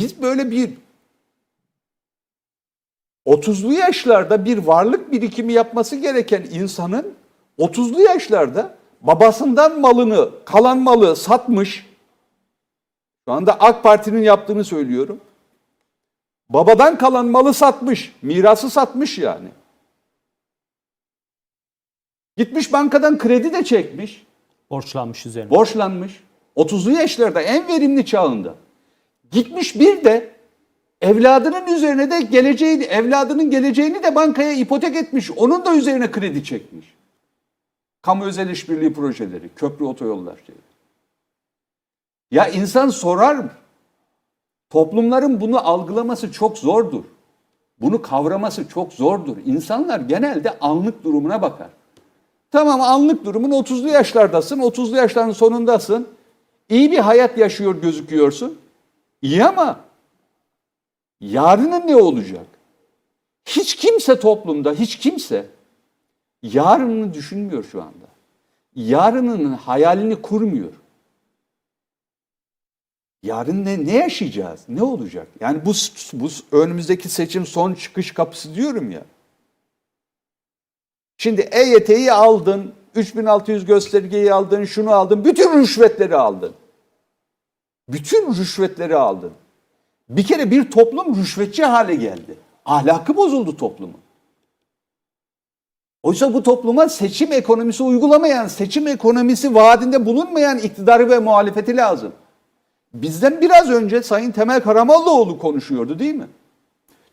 Biz böyle bir 30'lu yaşlarda bir varlık birikimi yapması gereken insanın 30'lu yaşlarda babasından malını, kalan malı satmış. Şu anda AK Parti'nin yaptığını söylüyorum. Babadan kalan malı satmış, mirası satmış yani. Gitmiş bankadan kredi de çekmiş, Borçlanmış üzerine. borçlanmış. 30'lu yaşlarda en verimli çağında. Gitmiş bir de evladının üzerine de geleceğini, evladının geleceğini de bankaya ipotek etmiş. Onun da üzerine kredi çekmiş. Kamu özel işbirliği projeleri, köprü otoyollar. Ya insan sorar mı? Toplumların bunu algılaması çok zordur. Bunu kavraması çok zordur. İnsanlar genelde anlık durumuna bakar. Tamam anlık durumun 30'lu yaşlardasın, 30'lu yaşların sonundasın. İyi bir hayat yaşıyor gözüküyorsun. İyi ama yarının ne olacak? Hiç kimse toplumda, hiç kimse yarınını düşünmüyor şu anda. Yarının hayalini kurmuyor. Yarın ne, ne yaşayacağız? Ne olacak? Yani bu, bu önümüzdeki seçim son çıkış kapısı diyorum ya. Şimdi EYT'yi aldın, 3600 göstergeyi aldın, şunu aldın, bütün rüşvetleri aldın. Bütün rüşvetleri aldın. Bir kere bir toplum rüşvetçi hale geldi. Ahlakı bozuldu toplumun. Oysa bu topluma seçim ekonomisi uygulamayan, seçim ekonomisi vaadinde bulunmayan iktidarı ve muhalefeti lazım. Bizden biraz önce Sayın Temel Karamollaoğlu konuşuyordu değil mi?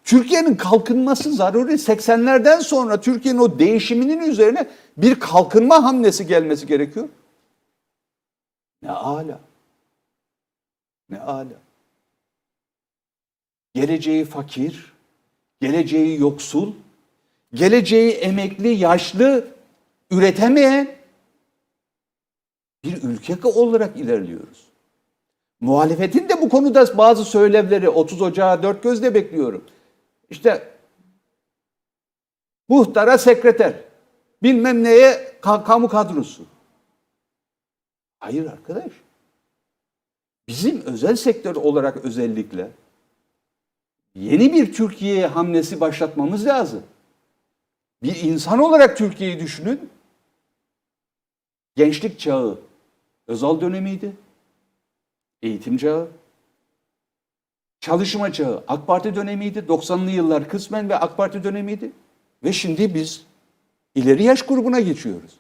Türkiye'nin kalkınması zaruri. 80'lerden sonra Türkiye'nin o değişiminin üzerine bir kalkınma hamlesi gelmesi gerekiyor. Ne ala. Ne ala. Geleceği fakir, geleceği yoksul, geleceği emekli, yaşlı, üretemeyen bir ülke olarak ilerliyoruz. Muhalefetin de bu konuda bazı söylevleri 30 Ocağı dört gözle bekliyorum. İşte muhtara sekreter, bilmem neye ka- kamu kadrosu. Hayır arkadaş. Bizim özel sektör olarak özellikle yeni bir Türkiye hamlesi başlatmamız lazım. Bir insan olarak Türkiye'yi düşünün. Gençlik çağı Özal dönemiydi. Eğitim çağı, çalışma çağı AK Parti dönemiydi. 90'lı yıllar kısmen ve AK Parti dönemiydi. Ve şimdi biz ileri yaş grubuna geçiyoruz.